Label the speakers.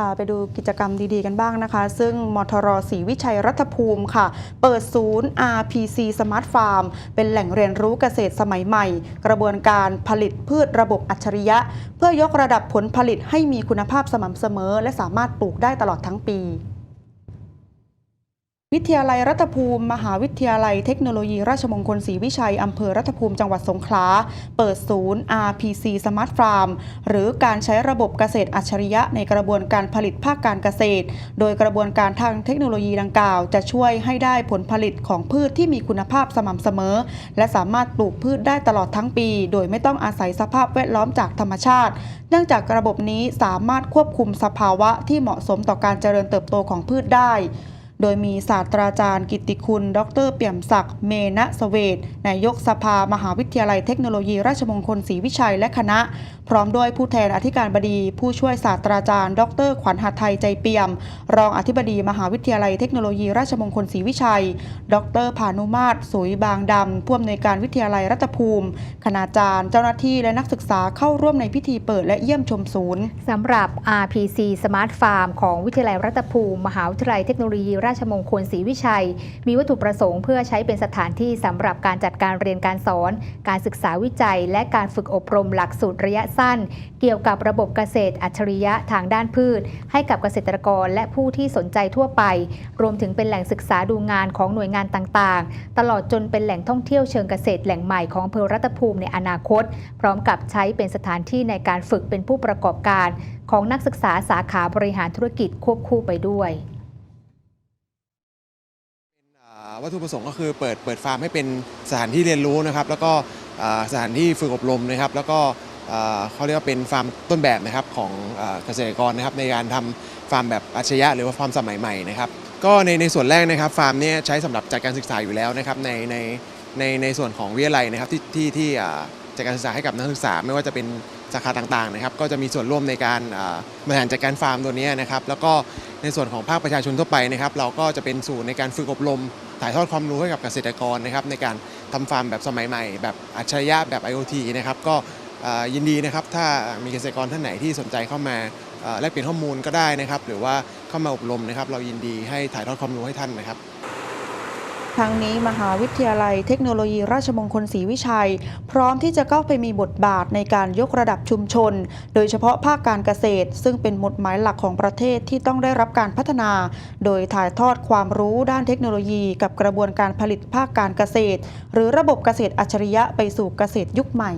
Speaker 1: พาไปดูกิจกรรมดีๆกันบ้างนะคะ ซึ่งมทรศรีวิชัยรัฐภูมิค่ะ เปิดศูนย์ RPC Smart Farm เป็นแหล่งเรียนรู้เกษตรสมัยใหม่ กระบวนการผลิตพืชระบบอัจฉริยะ เพื่อยกระดับผลผลิตให้มีคุณภาพสม่ำเสมอ และสามารถปลูกได้ตลอดทั้งปี วิทยาลัยรัฐภูมิ มหาวิทยาลัยเทคโนโลยีราชมงคลศรีวิชัย อำเภอรัฐภูมิจังหวัดสงขลา เปิดศูนย์ RPC Smart Farm หรือการใช้ระบบเกษตรอัจฉริยะในกระบวนการผลิตภาคการเกษตร โดยกระบวนการทางเทคโนโลยีดังกล่าว จะช่วยให้ได้ผลผลิตของพืชที่มีคุณภาพสม่ำเสมอ และสามารถปลูกพืชได้ตลอดทั้งปี โดยไม่ต้องอาศัยสภาพแวดล้อมจากธรรมชาติ เนื่องจากระบบนี้สามารถควบคุมสภาวะที่เหมาะสมต่อการเจริญเติบโตของพืชได้ โดยมีศาสตราจารย์กิติคุณ ดร เปี่ยมศักดิ์เมณสเวทนายกสภามหาวิทยาลัยเทคโนโลยีราชมงคลศรีวิชัยและคณะ พร้อมด้วยผู้แทนอธิการบดี ผู้ช่วยศาสตราจารย์ ดร ขวัญหัตไทยใจเปี่ยม รองอธิบดีมหาวิทยาลัยเทคโนโลยีราชมงคลศรีวิชัย ดรพานุมาตรสุยบางดำผู้อำนวยการวิทยาลัยรัฐภูมิ คณาจารย์ เจ้าหน้าที่และนักศึกษาเข้าร่วมในพิธีเปิดและเยี่ยมชมศูนย์
Speaker 2: สำหรับ RPC Smart Farm ของวิทยาลัยรัฐภูมิ มหาวิทยาลัยเทคโนโลยีราชมงคลศรีวิชัย มีวัตถุประสงค์เพื่อใช้เป็นสถานที่สำหรับการจัดการเรียนการสอน การศึกษาวิจัย และการฝึกอบรมหลักสูตรระยะสั้น เกี่ยวกับระบบเกษตรอัจฉริยะทางด้านพืช ให้กับเกษตรกรและผู้ที่สนใจทั่วไป รวมถึงเป็นแหล่งศึกษาดูงานของหน่วยงานต่างๆ ตลอดจนเป็นแหล่งท่องเที่ยวเชิงเกษตรแหล่งใหม่ของอำเภอรัตภูมิในอนาคต พร้อมกับใช้เป็นสถานที่ในการฝึกเป็นผู้ประกอบการ ของนักศึกษาสาขาบริหารธุรกิจควบคู่ไปด้วย
Speaker 3: วัตถุประสงค์ก็คือเปิดเปิดฟาร์มให้เป็นสถานที่เรียนรู้นะครับ แล้วก็สถานที่ฝึกอบรมนะครับ แล้วก็เขาเรียกว่าเป็นฟาร์มต้นแบบนะครับของเกษตรกรนะครับในการทำฟาร์มแบบอัจฉริยะหรือว่าฟาร์มสมัยใหม่นะครับก็ในในส่วนแรกนะครับฟาร์มเนี้ใช้สำหรับจัดการศึกษาอยู่แล้วนะครับในในในในส่วนของวิทยาลัยนะครับที่ที่ที่จัดการศึกษาให้กับนักศึกษาไม่ว่าจะเป็นสาขาต่างๆนะครับ ก็จะมีส่วนร่วมในการบริหารจัดการฟาร์มตัวนี้นะครับ แล้วก็ในส่วนของภาคประชาชนทั่วไปนะครับ เราก็จะเป็นศูนย์ในการฝึกอบรม ถ่ายทอดความรู้ให้กับเกษตรกรนะครับในการทำฟาร์มแบบสมัยใหม่ แบบอัจฉริยะแบบ IoT นะครับก็ยินดีนะครับถ้ามีเกษตรกรท่านไหนที่สนใจเข้ามาแลกเปลี่ยนข้อมูลก็ได้นะครับ หรือว่าเข้ามาอบรมนะครับ เรายินดีให้ถ่ายทอดความรู้ให้ท่านนะครับ
Speaker 1: ทั้งนี้มหาวิทยาลัยเทคโนโลยีราชมงคลศรีวิชัย พร้อมที่จะเข้าไปมีบทบาทในการยกระดับชุมชน โดยเฉพาะภาคการเกษตร ซึ่งเป็นหมุดหมายหลักของประเทศที่ต้องได้รับการพัฒนา โดยถ่ายทอดความรู้ด้านเทคโนโลยี กับกระบวนการผลิตภาคการเกษตร หรือระบบเกษตรอัจฉริยะไปสู่เกษตรยุคใหม่